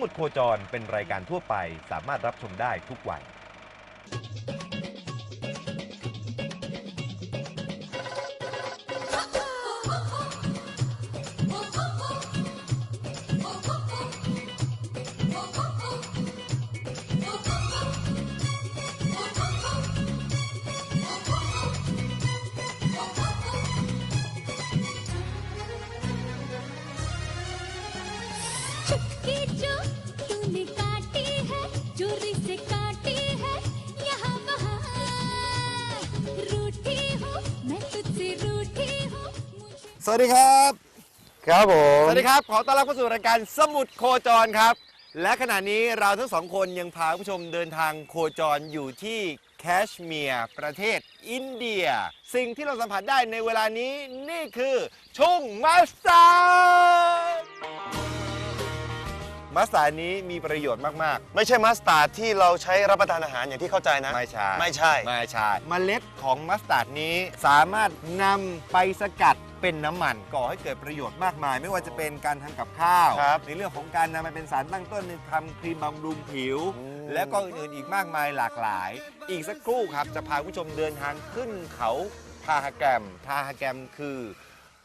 สมุดโคจรเป็นรายการทั่วไป สามารถรับชมได้ทุกวัย วัสดีครับ ครับผม สวัสดีครับ ขอต้อนรับเข้าสู่รายการสมุดโคจรครับ และขณะนี้เราทั้งสองคนยังพาผู้ชมเดินทางโคจรอยู่ที่แคชเมียร์ประเทศอินเดีย สิ่งที่เราสัมผัสได้ในเวลานี้นี่คือ ชุ่งมัสตาร์ดมัสตาร์ดนี้มีประโยชน์มาก ไม่ใช่มัสตาร์ดที่เราใช้รับประทานอาหารอย่างที่เข้าใจนะ ๆ ไม่ใช่ ไม่ใช่ ไม่ใช่ เมล็ดของมัสตาร์ดนี้สามารถนำไปสกัด เป็นน้ำมันก่อให้เกิดประโยชน์มากมาย ไม่ว่าจะเป็นการทำกับข้าว ครับในเรื่องของการนำมาเป็นสารตั้งต้นในทำครีมบำรุงผิว อืม แล้วก็อื่นๆอีกมากมายหลากหลาย อีกสักครู่ครับจะพาผู้ชมเดินทางขึ้นเขาทาฮาแกรมทาฮาแกรมคือ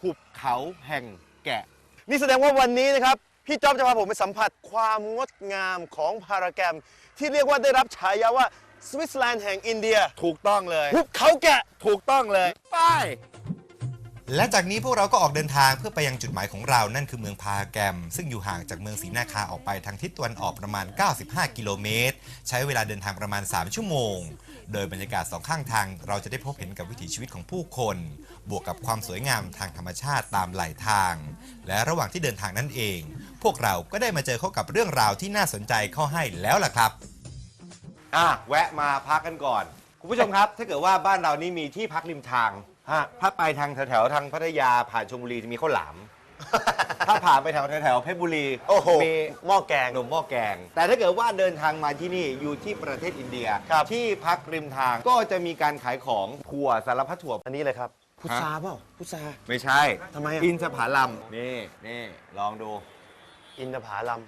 หุบเขาแห่งแกะ นี่แสดงว่าวันนี้นะครับ พี่จ๊อบจะพาผมไปสัมผัสความงดงามของพารากรม ที่เรียกว่าได้รับฉายาว่าสวิตเซอร์แลนด์แห่งอินเดียถูกต้องเลย หุบเขาแกะ ถูกต้องเลย ไป และจากนี้พวกเราก็ออกเดินทางเพื่อไปยังจุดหมายของเรา นั่นคือเมืองพาแกม ซึ่งอยู่ห่างจากเมืองศรีนาคาออกไปทางทิศตะวันออกประมาณ 95 กิโลเมตร ใช้เวลาเดินทางประมาณ 3 ชั่วโมง โดยบรรยากาศสองข้างทางเราจะได้พบเห็นกับวิถีชีวิตของผู้คน บวกกับความสวยงามทางธรรมชาติตามไหลาทาง และระหว่างที่เดินทางนั่นเอง พวกเราก็ได้มาเจอเข้ากับเรื่องราวที่น่าสนใจเข้าให้แล้วล่ะครับ อะแวะมาพักกันก่อน คุณผู้ชมครับ ถ้าเกิดว่าบ้านเรานี่มีที่พักริมทาง ฮะ ถ้าไปทางแถวๆทางพัทยาผ่านชลบุรีจะมีข้าวหลาม ถ้าผ่านไปแถวแถวๆเพชรบุรีโอ้โหมีหม้อแกง ขนมหม้อแกง แต่ถ้าเกิดว่าเดินทางมาที่นี่อยู่ที่ประเทศอินเดีย ครับ ที่พักริมทางก็จะมีการขายของถั่วสารพัดถั่ว อันนี้เลยครับ พุทราเปล่าพุทรา ไม่ใช่ทำไมอะอินทผลัมนี่นี่ลองดูอินทผาลัม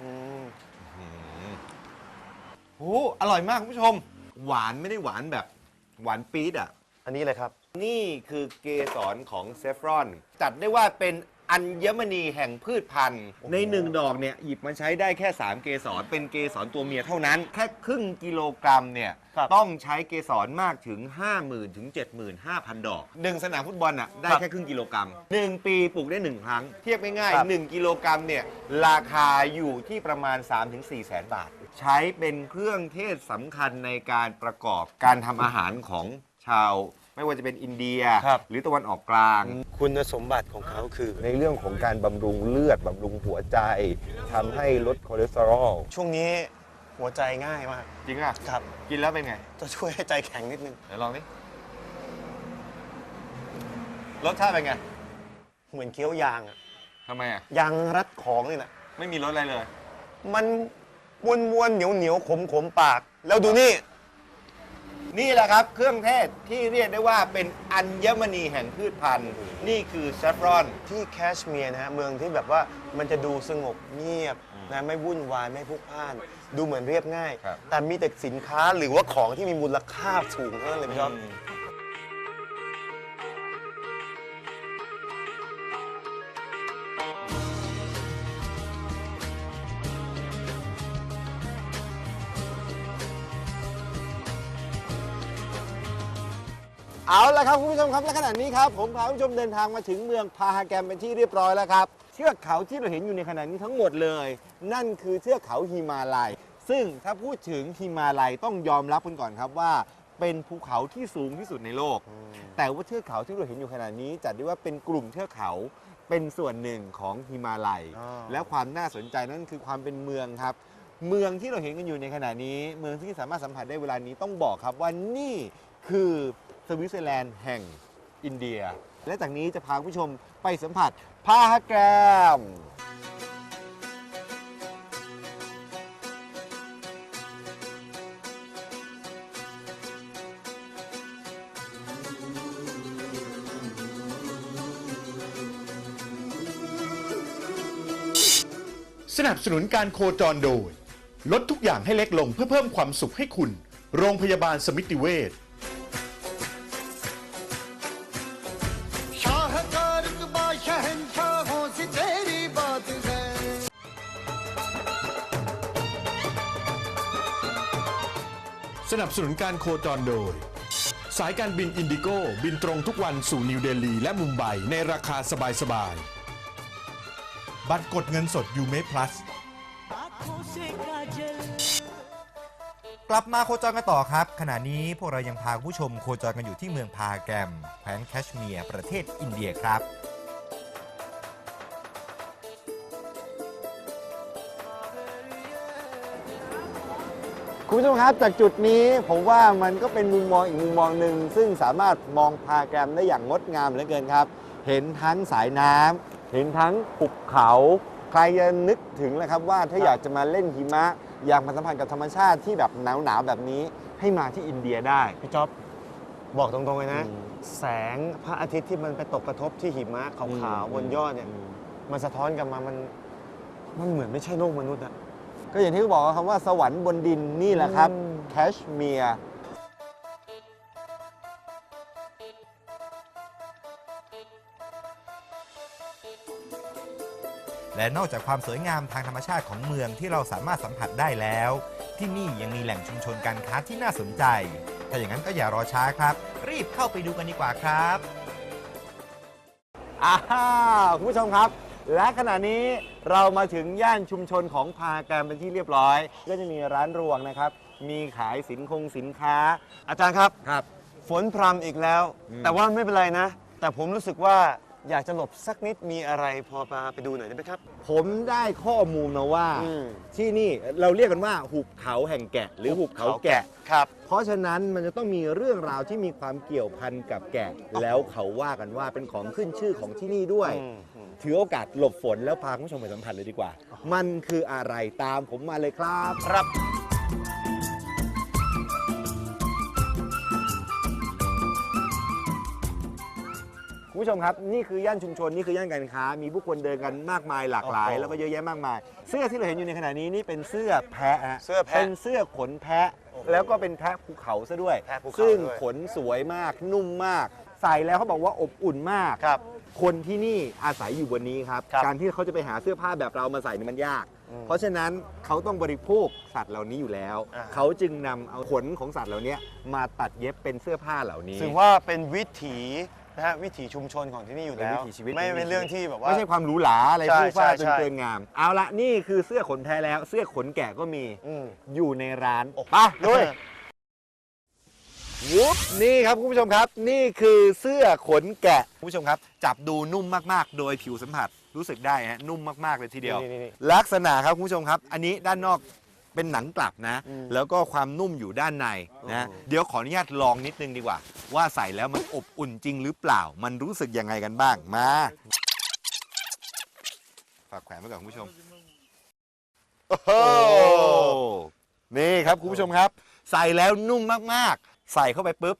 อืมโอ้อร่อยมากคุณผู้ชม หวานไม่ได้หวานแบบ หวานปี๊ดอะ อันนี้เลยครับ นี่คือเกสรของเซฟรอน จัดได้ว่าเป็นอัญมณีแห่งพืชพันธุ์ ในหนึ่งดอกเนี่ยหยิบมาใช้ได้แค่ 3 เกสรเป็นเกสรตัวเมียเท่านั้น แค่ครึ่งกิโลกรัมเนี่ยครับต้องใช้เกสรมากถึง 50,000ถึง75,000 ดอกหนึ่งสนามฟุตบอลอะได้ครับแค่ครึ่งกิโลกรัมหนึ่งปีปลูกได้หนึ่งครั้ง เทียบง่ายครับ ๆ 1 กิโลกรัมเนี่ยราคาอยู่ที่ประมาณ 3-4แสนบาท ใช้เป็นเครื่องเทศสำคัญในการประกอบการทำอาหารของชาว ไม่ว่าจะเป็นอินเดีย ครับ หรือตะวันออกกลาง คุณสมบัติของเขาคือ ในเรื่องของการบำรุงเลือดบำรุงหัวใจทำให้ลดคอเลสเตอรอล ช่วงนี้หัวใจง่ายมากจริงอะ ครับ กินแล้วเป็นไงจะช่วยให้ใจแข็งนิดนึงไหนลองดิรสชาติเป็นไงเหมือนเคี้ยวยางอะทำไมอะ ยางรัดของนี่แหละไม่มีรสอะไรเลย มันมวนมวนๆเหนียวเหนียวขมขมๆปาก แล้วดูนี่ นี่แหละครับ เครื่องเทศที่เรียกได้ว่าเป็นอัญมณีแห่งพืชพันธุ์ นี่คือแซฟรอน ที่แคชเมียร์นะฮะเมืองที่แบบว่ามันจะดูสงบเงียบนะไม่วุ่นวายไม่พลุกพล่าน ดูเหมือนเรียบง่าย ครับ แต่มีแต่สินค้าหรือว่าของที่มีมูลค่าสูงเท่านั้นเลยพี่ชอบ เอาละครับคุณผู้ชมครับและขณะนี้ครับผมพาคุณผู้ชมเดินทางมาถึงเมืองพาฮาแกมเป็นที่เรียบร้อยแล้วครับเทือกเขาที่เราเห็นอยู่ในขณะนี้ทั้งหมดเลย นั่นคือเทือกเขาฮิมาลัย ซึ่งถ้าพูดถึงฮิมาลัยต้องยอมรับกันก่อนครับว่า เป็นภูเขาที่สูงที่สุดในโลก แต่ว่าเทือกเขาที่เราเห็นอยู่ขณะนี้จัดได้ว่าเป็นกลุ่มเทือกเขาเป็นส่วนหนึ่งของฮิมาลัยอ๋อและความน่าสนใจนั่นคือความเป็นเมืองครับ เมืองที่เราเห็นกันอยู่ในขณะนี้ เมืองที่สามารถสัมผัสได้เวลานี้ต้องบอกครับว่านี่คือ สวิตเซอร์แลนด์แห่งอินเดีย และจากนี้จะพาคุณผู้ชมไปสัมผัสพาฮแกรมสสนับสนุนการโคจรโดย ลดทุกอย่างให้เล็กลงเพื่อเพิ่มความสุขให้คุณ โรงพยาบาลสมิติเวช สนับสนุนการโคจรโดย สายการบินอินดิโก้ บินตรงทุกวันสู่นิวเดลีและมุมไบในราคาสบายๆ บัตรกดเงินสดยูเม plus กลับมาโคจรกันต่อครับ ขณะนี้พวกเรายังพาผู้ชมโคจรกันอยู่ที่เมืองพาแกรมแคว้นแคชเมียร์ประเทศอินเดียครับ คุณผู้ชมครับจากจุดนี้ผมว่ามันก็เป็นมุมมองอีกมุมมองหนึ่งซึ่งสามารถมองพาแกรมได้อย่างงดงามเหลือเกินครับ เห็นทั้งสายน้ำเห็นทั้งภูเขา ใครจะนึกถึงนะครับว่าถ้าอยากจะมาเล่นหิมะ อยากมาสัมผัสกับธรรมชาติที่แบบหนาวๆแบบนี้ให้มาที่อินเดียได้ พี่จ๊อบบอกตรงๆเลยนะ อืม แสงพระอาทิตย์ที่มันไปตกกระทบที่หิมะขาวๆบนยอดเนี่ย มันสะท้อนกลับมามัน มันเหมือนไม่ใช่โลกมนุษย์อะ ก็อย่างที่เขาบอกครับว่าสวรรค์บนดินนี่แหละครับอืมแคชเมียร์ และนอกจากความสวยงามทางธรรมชาติของเมืองที่เราสามารถสัมผัสได้แล้ว ที่นี่ยังมีแหล่งชุมชนการค้าที่น่าสนใจ ถ้าอย่างนั้นก็อย่ารอช้าครับ รีบเข้าไปดูกันดีกว่าครับ อ้าวคุณผู้ชมครับ และขณะนี้เรามาถึงย่านชุมชนของพาแกรมเป็นที่เรียบร้อย ก็จะมีร้านรวงนะครับ มีขายสินคงสินค้า อาจารย์ครับ ครับ ฝนพรำอีกแล้วอืมแต่ว่าไม่เป็นไรนะ แต่ผมรู้สึกว่าอยากจะหลบสักนิดมีอะไรพอพาไปดูหน่อยได้ไหมครับ ผมได้ข้อมูลมาว่า อืม ที่นี่เราเรียกกันว่าหุบเขาแห่งแกะ หรือหุบเขาแกะ ครับ เพราะฉะนั้นมันจะต้องมีเรื่องราวที่มีความเกี่ยวพันกับแกะ แล้วเขาว่ากันว่าเป็นของขึ้นชื่อของที่นี่ด้วย อืมอืม ถือโอกาสหลบฝนแล้วพาคุณผู้ชมไปสัมผัสเลยดีกว่า มันคืออะไรตามผมมาเลยครับ ครับ คุณผู้ชมครับ นี่คือย่านชุมชน นี่คือย่านการค้า มีผู้คนเดินกันมากมายหลากหลาย โอ้โหแล้วก็เยอะแยะมากมาย เสื้อที่เราเห็นอยู่ในขณะนี้นี่เป็นเสื้อแพะฮะเสื้อแพะเป็นเสื้อขนแพะ โอ้โหแล้วก็เป็นแพะภูเขาซะด้วย แพะภูเขาซึ่งด้วย ขนสวยมากนุ่มมาก ใส่แล้วเขาบอกว่าอบอุ่นมาก ครับ คนที่นี่อาศัยอยู่บนนี้ครับ ครับการที่เขาจะไปหาเสื้อผ้าแบบเรามาใส่นี่มันยาก อืมเพราะฉะนั้นเขาต้องบริโภคสัตว์เหล่านี้อยู่แล้ว อ่า เขาจึงนำเอาขนของสัตว์เหล่านี้มาตัดเย็บเป็นเสื้อผ้าเหล่านี้ ถือว่าเป็นวิถีนะฮะวิถีชุมชนของที่นี่อยู่เป็นแล้ววิถีชีวิตไม่เป็นเรื่องที่แบบว่า ไม่ใช่ความหรูหราอะไรใช่ผู้ฟ้าใช่จนใช่เกินงาม เอาละนี่คือเสื้อขนแพะแล้ว เสื้อขนแกะก็มีอืมอยู่ในร้านโอ้ไปลุย วุบนี่ครับคุณผู้ชมครับ นี่คือเสื้อขนแกะคุณผู้ชมครับ จับดูนุ่มมากๆ โดยผิวสัมผัสรู้สึกได้ฮะนุ่มมากๆเลยทีเดียว นี่นี่นี่ ลักษณะครับคุณผู้ชมครับ อันนี้ด้านนอกเป็นหนังกลับนะอืมแล้วก็ความนุ่มอยู่ด้านในนะโอ้โหเดี๋ยวขออนุญาตลองนิดนึงดีกว่า ว่าใส่แล้วมันอบอุ่นจริงหรือเปล่า มันรู้สึกยังไงกันบ้างมาฝากแขวนไว้ก่อนคุณผู้ชมโอ้โหนี่ครับคุณผู้ชมครับ ใส่แล้วนุ่มมากๆ ใส่เข้าไปปุ๊บ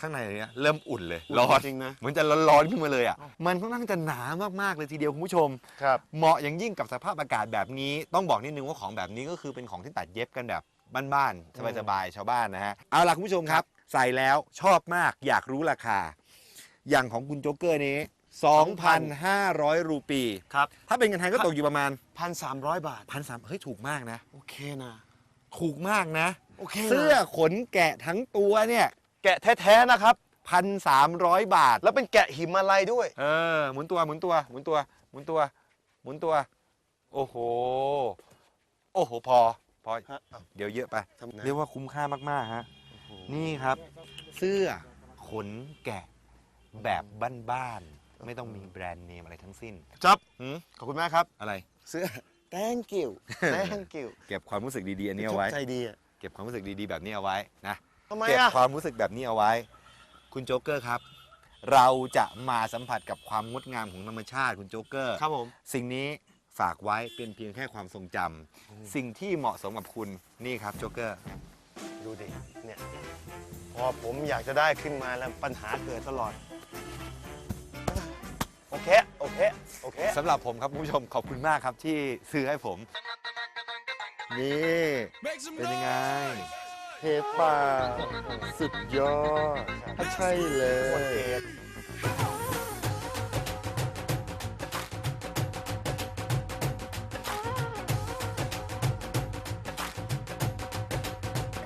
ข้างในเนี่ยเริ่มอุ่นเลยร้อนจริงนะเหมือนจะร้อนๆขึ้นมาเลยอะมันค่อนข้างจะหนามากๆเลยทีเดียวคุณผู้ชม ครับ เหมาะอย่างยิ่งกับสภาพอากาศแบบนี้ ต้องบอกนิดนึงว่าของแบบนี้ก็คือเป็นของที่ตัดเย็บกันแบบบ้านๆสบายๆชาวบ้านนะฮะเอาล่ะคุณผู้ชมครับ ใส่แล้วชอบมากอยากรู้ราคา อย่างของคุณโจ๊กเกอร์นี้ 2,500 รูปี ครับ ถ้าเป็นเงินไทยก็ตกอยู่ประมาณพันสามร้อยบาท พันสามเฮ้ยถูกมากนะ โอเคนะ ถูกมากนะ โอเคนะเสื้อขนแกะทั้งตัวเนี่ยแกะแท้ๆนะครับ พันสามร้อยบาท แล้วเป็นแกะหิมาลัยด้วย เออหมุนตัวหมุนตัวหมุนตัวหมุนตัวหมุนตัว โอ้โห โอ้โหพอพอฮะอ้าวเดี๋ยวเยอะไป ทำไง เรียกว่าคุ้มค่ามาก ๆ ฮะ นี่ครับ เสื้อขนแกะแบบบ้าน ๆ ไม่ต้องมีแบรนด์เนมอะไรทั้งสิ้นจ๊อบหืมขอบคุณมากครับ อะไร เสื้อ thank you thank you เก็บความรู้สึกดีๆอันนี้เอาไว้ ใจดีอะเก็บความรู้สึกดีๆแบบนี้เอาไว้นะ ทำไมเก็บอะความรู้สึกแบบนี้เอาไว้ คุณโจ๊กเกอร์ครับ เราจะมาสัมผัสกับความงดงามของธรรมชาติคุณโจ๊กเกอร์ ครับผม สิ่งนี้ฝากไว้เป็นเพียงแค่ความทรงจำสิ่งที่เหมาะสมกับคุณนี่ครับโจ๊กเกอร์ดูดิเนี่ย พอผมอยากจะได้ขึ้นมาแล้วปัญหาเกิดตลอด โอเค โอเคโออเค สำหรับผมครับคุณผู้ชมขอบคุณมากครับที่ซื้อให้ผม นี่เป็นยังไง เทปาสุดยอดใช่เลย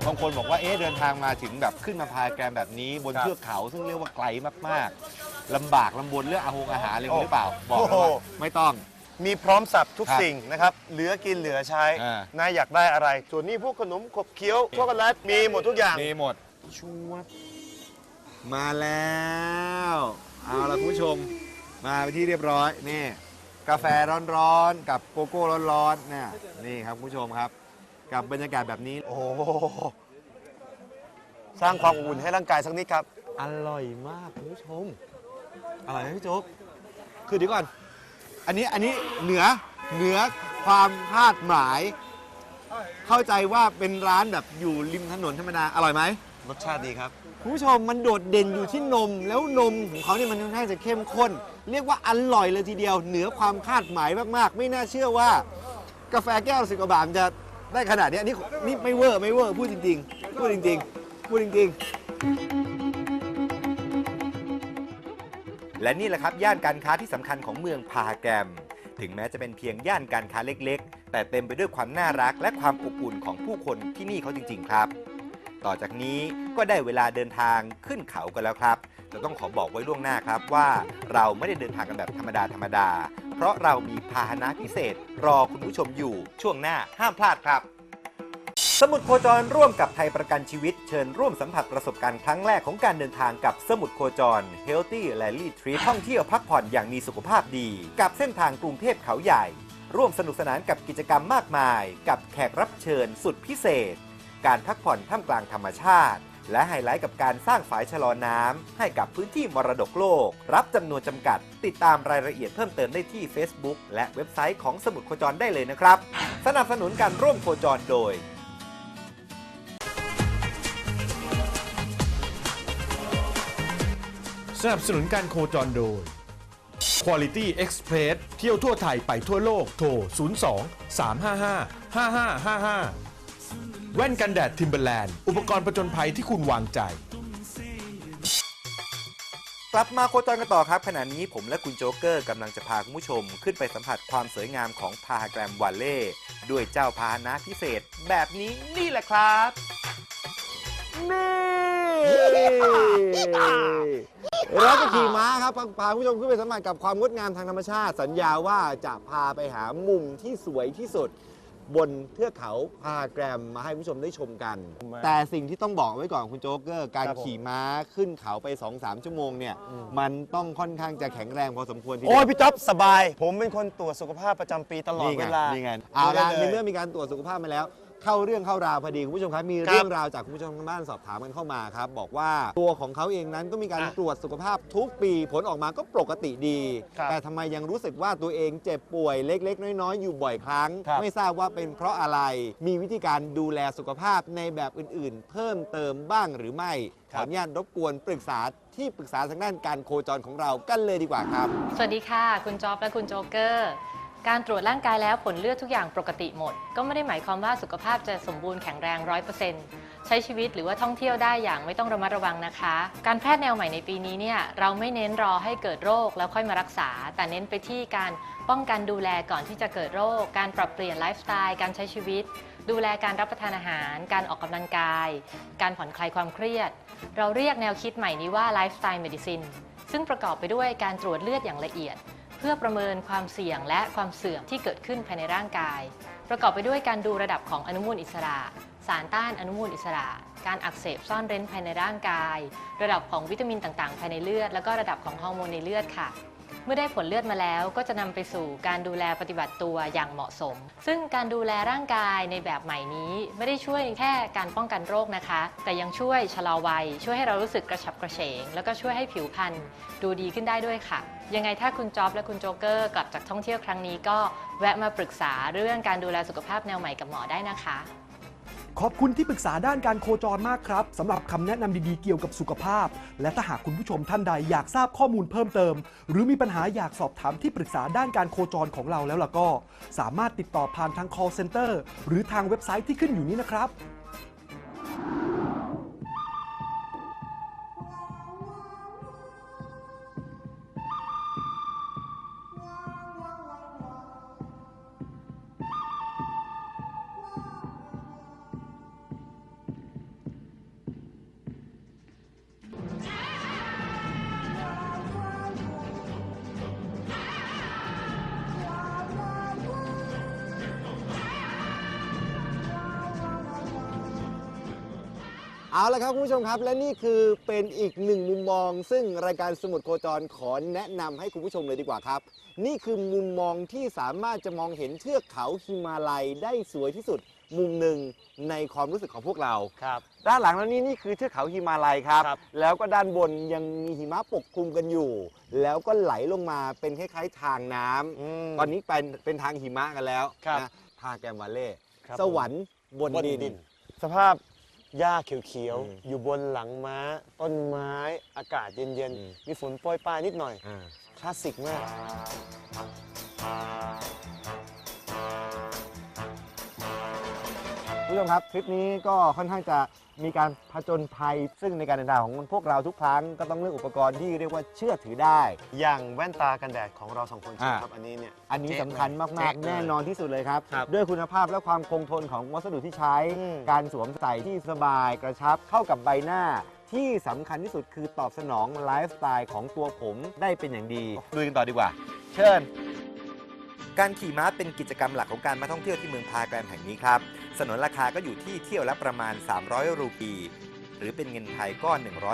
บางคนบอกว่าเอ๊ะเดินทางมาถึงแบบขึ้นมาพายแกรมแบบนี้บนครับเทือกเขาซึ่งเรียกว่าไกลมากๆ ลำบากลำบนเรื่องอาหงอาหารอะไรหรือเปล่า บอกเลยว่าโอ้โหไม่ต้อง มีพร้อมสับทุกครับสิ่งนะครับ เหลือกินเหลือใช้อ่า นายอยากได้อะไร ส่วนนี้พวกขนมขบเคี้ยวช็อกโกแลตมีหมดทุกอย่าง มีหมดชวดมาแล้ว เอาละคุณผู้ชม มาไปนที่เรียบร้อย นี่ กาแฟร้อนๆ กับโกโก้ร้อนๆเนี่ยนี่ครับคุณผู้ชมครับ กับบรรยากาศแบบนี้ โอ้โหสร้างความอบอุ่นให้ร่างกายสักนิดครับ อร่อยมากคุณผู้ชม อร่อยไหมพี่โจ๊กคือเดี๋ยวก่อน อันนี้อันนี้เหนือเหนือความคาดหมาย เข้าใจว่าเป็นร้านแบบอยู่ริมถนนธรรมดา อร่อยไหมรสชาติดีครับ คุณผู้ชมมันโดดเด่นอยู่ที่นม แล้วนมของเขาเนี่ยมันค่อนข้างจะเข้มข้น เรียกว่าอร่อยเลยทีเดียว เหนือความคาดหมายมากๆ ไม่น่าเชื่อว่า กาแฟแก้วละสิบกว่าบาทมันจะได้ขนาดเนี้ยนี่นี่ไม่เวอร์ไม่เวอร์พูดจริง ๆ พูดจริง ๆ พูดจริง ๆ และนี่แหละครับย่านการค้าที่สำคัญของเมืองพาแกรม ถึงแม้จะเป็นเพียงย่านการค้าเล็กๆ แต่เต็มไปด้วยความน่ารักและความอบอุ่นของผู้คนที่นี่เขาจริง ๆ ครับ ต่อจากนี้ก็ได้เวลาเดินทางขึ้นเขากันแล้วครับจะต้องขอบอกไว้ล่วงหน้าครับว่าเราไม่ได้เดินทางกันแบบธรรมดาธรรมดา เพราะเรามีพาหนะพิเศษ รอคุณผู้ชมอยู่ช่วงหน้าห้ามพลาดครับ สมุดโคจรร่วมกับไทยประกันชีวิต เชิญร่วมสัมผัสประสบการณ์ครั้งแรกของการเดินทางกับสมุดโคจร Healthy Rally Trip ท่องเที่ยวพักผ่อนอย่างมีสุขภาพดี กับเส้นทางกรุงเทพเขาใหญ่ ร่วมสนุกสนานกับกิจกรรมมากมาย กับแขกรับเชิญสุดพิเศษ การพักผ่อนท่ามกลางธรรมชาติ และไฮไลท์กับการสร้างฝายชะลอน้ำให้กับพื้นที่มรดกโลก รับจำนวนจำกัด ติดตามรายละเอียดเพิ่มเติมได้ที่ Facebook และเว็บไซต์ของสมุดโคจรได้เลยนะครับ สนับสนุนการร่วมโคจรโดย สนับสนุนการโคจรโดย Quality Express เที่ยวทั่วไทยไปทั่วโลก โทร 02 355 5555 แว่นกันแดดทิมเบอร์แลนด์ อุปกรณ์ประจนภัยที่คุณวางใจ กลับมาโคจรกันต่อครับ ขณะนี้ผมและคุณโจ๊กเกอร์กำลังจะพาคุณผู้ชม ขึ้นไปสัมผัสความสวยงามของพาแกรมวาเล่ด้วยเจ้าพาหนะพิเศษ แบบนี้นี่แหละครับเราจะขี่ม้าครับพาคุณผู้ชมขึ้นไปสัมผัสกับความงดงามทางธรรมชาติ สัญญาว่าจะพาไปหามุมที่สวยที่สุด บนเทือกเขาพาแกรมมาให้คุณผู้ชมได้ชมกัน แต่สิ่งที่ต้องบอกไว้ก่อนคุณโจ๊กเกอร์ การครับผมขี่ม้าขึ้นเขาไป 2-3 ชั่วโมงเนี่ยมันต้องค่อนข้างจะแข็งแรงพอสมควรทีเดีโอ้วยพี่จ๊อบสบาย ผมเป็นคนตรวจสุขภาพประจำปีตลอดนี่ไงเวลานี่ไงดูเอาได้ละลยในเมื่อมีการตรวจสุขภาพมาแล้ว เข้าเรื่องเข้าราวพอดีคุณผู้ชมครับมีครับเรื่องราวจากคุณผู้ชมทางบ้านสอบถามกันเข้ามาครับบอกว่าตัวของเขาเองนั้นก็มีการอะตรวจสุขภาพทุกปีผลออกมาก็ปกติดี ครับแต่ทำไมยังรู้สึกว่าตัวเองเจ็บป่วยเล็ก ๆ น้อยๆอยู่บ่อยครั้ง ครับ ไม่ทราบว่าเป็นเพราะอะไรมีวิธีการดูแลสุขภาพในแบบอื่นๆ เพิ่มเติมบ้างหรือไม่ขออนุญาตรบกวนปรึกษาที่ปรึกษาทางด้านการโคจรของเรากันเลยดีกว่าครับ สวัสดีค่ะ คุณจ๊อบและคุณโจ๊กเกอร์ การตรวจร่างกายแล้วผลเลือดทุกอย่างปกติหมด ก็ไม่ได้หมายความว่าสุขภาพจะสมบูรณ์แข็งแรง 100%ใช้ชีวิตหรือว่าท่องเที่ยวได้อย่างไม่ต้องระมัดระวังนะคะ การแพทย์แนวใหม่ในปีนี้เนี่ยเราไม่เน้นรอให้เกิดโรคแล้วค่อยมารักษา แต่เน้นไปที่การป้องกันดูแลก่อนที่จะเกิดโรค การปรับเปลี่ยนไลฟ์สไตล์การใช้ชีวิต ดูแลการรับประทานอาหาร การออกกำลังกาย การผ่อนคลายความเครียด เราเรียกแนวคิดใหม่นี้ว่าไลฟ์สไตล์เมดิซินซึ่งประกอบไปด้วยการตรวจเลือดอย่างละเอียด พื่อประเมินความเสี่ยงและความเสื่อมที่เกิดขึ้นภายในร่างกาย ประกอบไปด้วยการดูระดับของอนุมูลอิสระ สารต้านอนุมูลอิสระ การอักเสบซ่อนเร้นภายในร่างกาย ระดับของวิตามินต่างๆ ภายในเลือด แล้วก็ระดับของฮอร์โมนในเลือดค่ะ เมื่อได้ผลเลือดมาแล้วก็จะนำไปสู่การดูแลปฏิบัติตัวอย่างเหมาะสม ซึ่งการดูแลร่างกายในแบบใหม่นี้ ไม่ได้ช่วยแค่การป้องกันโรคนะคะ แต่ยังช่วยชะลอวัย ช่วยให้เรารู้สึกกระฉับกระเฉง แล้วก็ช่วยให้ผิวพรรณดูดีขึ้นได้ด้วยค่ะ ยังไงถ้าคุณจ๊อบและคุณโจ๊กเกอร์กลับจากท่องเที่ยวครั้งนี้ก็แวะมาปรึกษาเรื่องการดูแลสุขภาพแนวใหม่กับหมอได้นะคะ ขอบคุณที่ปรึกษาด้านการโคจรมากครับสำหรับคำแนะนำดีๆเกี่ยวกับสุขภาพ และถ้าหากคุณผู้ชมท่านใดอยากทราบข้อมูลเพิ่มเติม หรือมีปัญหาอยากสอบถามที่ปรึกษาด้านการโคจรของเราแล้วล่ะก็ สามารถติดต่อผ่านทาง call center หรือทางเว็บไซต์ที่ขึ้นอยู่นี้นะครับ เอาละครับคุณผู้ชมครับ และนี่คือเป็นอีกหนึ่งมุมมอง ซึ่งรายการสมุดโคจรขอแนะนำให้คุณผู้ชมเลยดีกว่าครับ นี่คือมุมมองที่สามารถจะมองเห็นเทือกเขาฮิมาลัยได้สวยที่สุด มุมหนึ่งในความรู้สึกของพวกเรา ครับ ด้านหลังแล้วนี่นี่คือเทือกเขาฮิมาลัยครับ ครับ แล้วก็ด้านบนยังมีหิมะปกคลุมกันอยู่ แล้วก็ไหลลงมาเป็นคล้ายๆทางน้ำตอนนี้เป็นเป็นทางหิมะกันแล้วครับ นะพาแกมวาเล่ครับสวรรค์บนบนดิดิน น สภาพ หญ้าเขียวอืมๆอยู่บนหลังม้า ต้นไม้ อากาศเย็นอืมๆมีฝนโปรยปลายนิดหน่อย อ่าคลาสสิกมาก คุณผู้ชมครับทริปนี้ก็ค่อนข้างจะ มีการผจญภัย ซึ่งในการเดินทางของพวกเราทุกครั้งก็ต้องเลือกอุปกรณ์ที่เรียกว่าเชื่อถือได้ อย่างแว่นตากันแดดของเราสองคนใช่ไหมอ่าครับ อันนี้เนี่ย อันนี้สำคัญมากเจ๊ๆเลยแน่นอนที่สุดเลยครับ ครับด้วยคุณภาพและความคงทนของวัสดุที่ใช้ อืม การสวมใส่ที่สบายกระชับเข้ากับใบหน้า ที่สำคัญที่สุดคือตอบสนองไลฟ์สไตล์ของตัวผมได้เป็นอย่างดี ดูกันต่อดีกว่า เชิญ การขี่ม้าเป็นกิจกรรมหลักของการมาท่องเที่ยวที่เมืองพาแกรมแห่งนี้ครับ สนนราคาก็อยู่ที่เที่ยวละประมาณ 300 รูปี หรือเป็นเงินไทยก็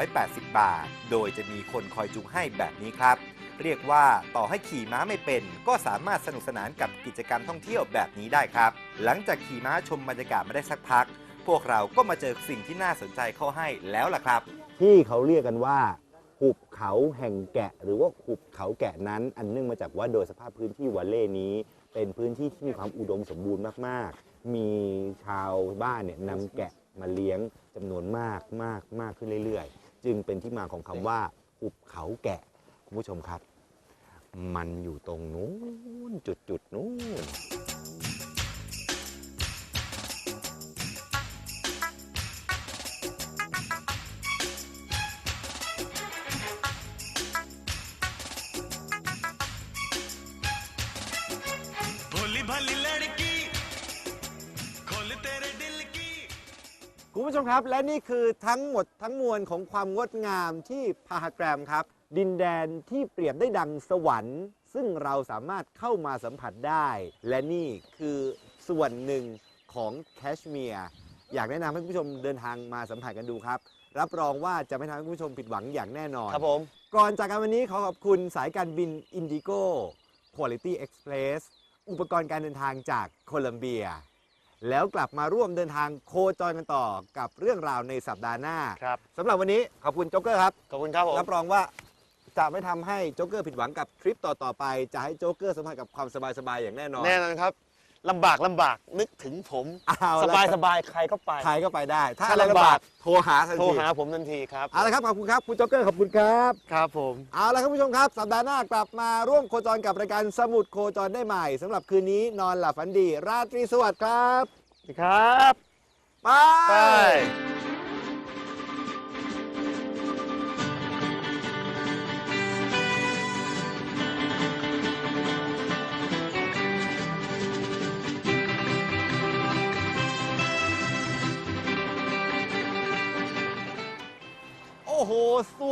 180 บาท โดยจะมีคนคอยจูงให้แบบนี้ครับ เรียกว่าต่อให้ขี่ม้าไม่เป็น ก็สามารถสนุกสนานกับกิจกรรมท่องเที่ยวแบบนี้ได้ครับ หลังจากขี่ม้าชมบรรยากาศมาได้สักพัก พวกเราก็มาเจอสิ่งที่น่าสนใจเข้าให้แล้วล่ะครับ ที่เขาเรียกกันว่า หุบเขาแห่งแกะ หรือว่าหุบเขาแกะนั้น อันเนื่องมาจากว่าโดยสภาพพื้นที่วาเล่นี้ เป็นพื้นที่ที่มีความอุดมสมบูรณ์มาก ๆ มีชาวบ้านเนี่ยนำแกะมาเลี้ยงจำนวนมากมากมากขึ้นเรื่อย ๆ จึงเป็นที่มาของคำว่าหุบเขาแกะคุณผู้ชมครับ มันอยู่ตรงนู้นจุดจุดๆนู้น भोली भाली लड़की खोल तेरे दिल की คุณผู้ชมครับ และนี่คือทั้งหมดทั้งมวลของความงดงามที่พาฮาแกรมครับ ดินแดนที่เปรียบได้ดังสวรรค์ ซึ่งเราสามารถเข้ามาสัมผัสได้ และนี่คือส่วนหนึ่งของแคชเมียร์อยากแนะนำให้คุณผู้ชมเดินทางมาสัมผัสกันดูครับ รับรองว่าจะไม่ทำให้คุณผู้ชมผิดหวังอย่างแน่นอน ครับผม ก่อนจากกันวันนี้ขอขอบคุณสายการบิน Indigo Quality Express อุปกรณ์การเดินทางจากโคลัมเบีย แล้วกลับมาร่วมเดินทางโคจรกันต่อกับเรื่องราวในสัปดาห์หน้าครับ สำหรับวันนี้ขอบคุณโจ๊กเกอร์ครับ ขอบคุณครับผมรับรองว่าจะไม่ทำให้โจ๊กเกอร์ผิดหวังกับทริปต่อๆไป จะให้โจ๊กเกอร์สัมผัสกับความสบายๆอย่างแน่นอน แน่นอนครับ ลำบากลำบากนึกถึงผม เอาสละบายสบายใครก็ไป ใครก็ไปได้ ถ้าถ้าอะไรลำลำบาบาก กโทรหาทันโทรทีหาผมทันทีครับ เอาละครับขอบคุณครับคุณโจ๊กเกอร์ขอบคุณครับ ครับผม เอาละครับผู้ชมครับ สัปดาห์หน้ากลับมาร่วมโคจรกับรายการสมุดโคจรได้ใหม่สำหรับคืนนี้นอนหลับฝันดี ราตรีสวัสดิ์ครับ ครับ ไป ไป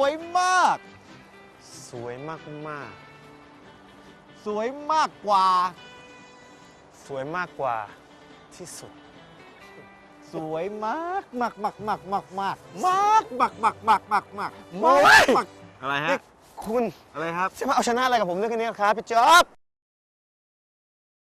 วยมาก สวยมากมากสวยมากกว่าๆสวยมากกว่าที่สุด สวยมากมากมากมากมากมากมากมากมากมากมากมากโอ้ยมากอะไรฮะ คุณอะไรครับ จะมาเอาชนะอะไรกับผมเรื่องแค่นี้ครับพี่จ๊อบ